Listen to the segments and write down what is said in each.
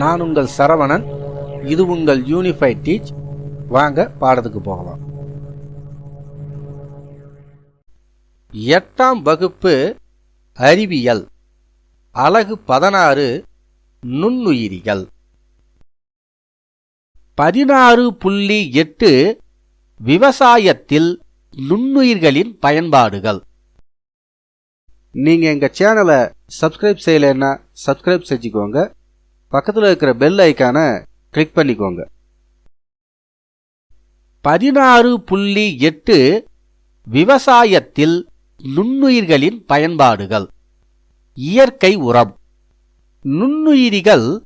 நான் உங்கள் சரவணன் இது உங்கள் யூனிஃபைட் டீச் வாங்க பாடத்துக்கு போகலாம். எட்டாம் வகுப்பு அறிவியல். அலகு பதினாறு நுண்ணுயிரிகள். பதினாறு புள்ளி எட்டு விவசாயத்தில் நுண்ணுயிர்களின் பயன்பாடுகள். நீங்கள் எங்கள் சேனலை சப்ஸ்கிரைப் செய்யலைன்னா சப்ஸ்கிரைப் செஞ்சுக்கோங்க. பக்கத்தில் இருக்கிற பெல் ஐக்கானை கிளிக் பண்ணிக்கோங்க. பதினாறு புள்ளி எட்டு விவசாயத்தில் நுண்ணுயிர்களின் பயன்பாடுகள். இயற்கை உரம். நுண்ணுயிரிகள்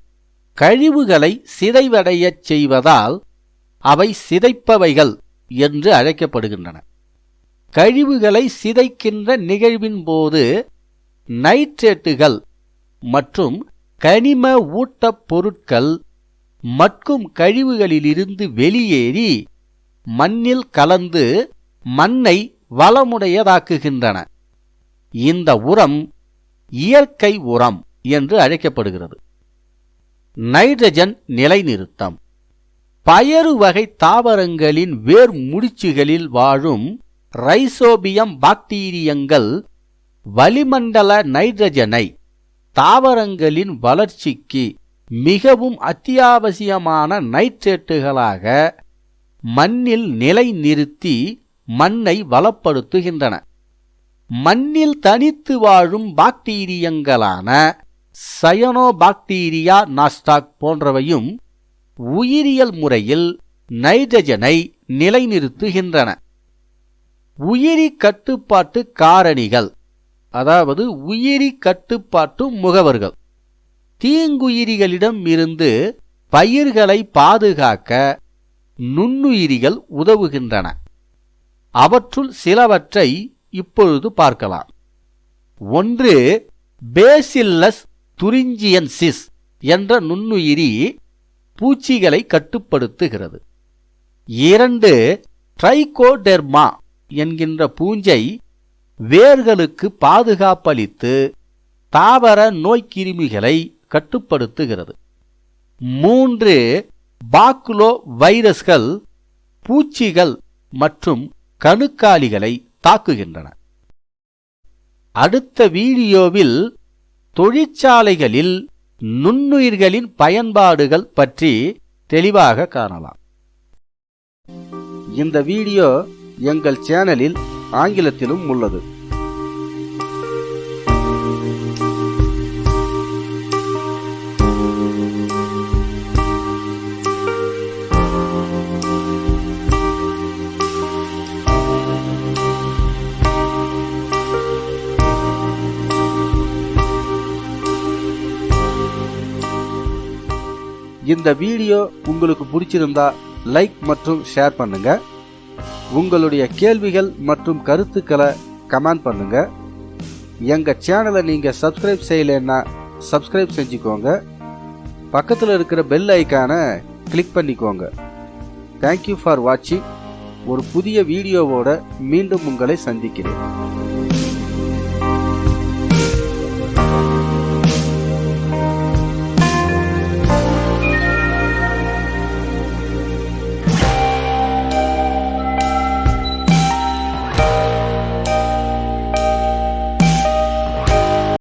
கழிவுகளை சிதைவடையச் செய்வதால் அவை சிதைப்பவைகள் என்று அழைக்கப்படுகின்றன. கழிவுகளை சிதைக்கின்ற நிகழ்வின் போது நைட்ரேட்டுகள் மற்றும் கனிம ஊட்டப் பொருட்கள் மட்கும் கழிவுகளிலிருந்து வெளியேறி மண்ணில் கலந்து மண்ணை வளமுடையதாக்குகின்றன. இந்த உரம் இயற்கை உரம் என்று அழைக்கப்படுகிறது. நைட்ரஜன் நிலைநிறுத்தம். பயறு வகை தாவரங்களின் வேர் முடிச்சுகளில் வாழும் ரைசோபியம் பாக்டீரியங்கள் வளிமண்டல நைட்ரஜனை தாவரங்களின் வளர்ச்சிக்கு மிகவும் அத்தியாவசியமான நைட்ரேட்டுகளாக மண்ணில் நிலைநிறுத்தி மண்ணை வளப்படுத்துகின்றன. மண்ணில் தனித்து வாழும் பாக்டீரியங்களான சயனோபாக்டீரியா நாஸ்டாக் போன்றவையும் உயிரியல் முறையில் நைட்ரஜனை நிலைநிறுத்துகின்றன. உயிரி கட்டுப்பாட்டு காரணிகள் அதாவது உயிரி கட்டுப்பாட்டு முகவர்கள். தீங்குயிரிகளிடம் இருந்து பயிர்களை பாதுகாக்க நுண்ணுயிரிகள் உதவுகின்றன. அவற்றுள் சிலவற்றை இப்பொழுது பார்க்கலாம். ஒன்று பேசில்லஸ் துரிஞ்சியன்சிஸ் என்ற நுண்ணுயிரி பூச்சிகளை கட்டுப்படுத்துகிறது. இரண்டு ட்ரைகோடெர்மா என்கின்ற பூஞ்சை வேர்களுக்கு பாதுகாப்பளித்து தாவர நோய்க்கிருமிகளை கட்டுப்படுத்துகிறது. மூன்று பாக்குலோ வைரஸ்கள் பூச்சிகள் மற்றும் கணுக்காலிகளை தாக்குகின்றன. அடுத்த வீடியோவில் தொழிற்சாலைகளில் நுண்ணுயிர்களின் பயன்பாடுகள் பற்றி தெளிவாக காணலாம். இந்த வீடியோ எங்கள் சேனலில் ஆங்கிலத்திலும் உள்ளது. இந்த வீடியோ உங்களுக்கு பிடிச்சிருந்தா லைக் மற்றும் ஷேர் பண்ணுங்கள் உங்களுடைய கேள்விகள் மற்றும் கருத்துக்களை கமெண்ட் பண்ணுங்க. எங்கள் சேனலை நீங்கள் சப்ஸ்கிரைப் செய்யலைன்னா சப்ஸ்கிரைப் செஞ்சுக்கோங்க. பக்கத்தில் இருக்கிற பெல் ஐக்கானை கிளிக் பண்ணிக்கோங்க. தேங்க்யூ ஃபார் வாட்சிங் ஒரு புதிய வீடியோவோட மீண்டும் உங்களை சந்திக்கிறேன்.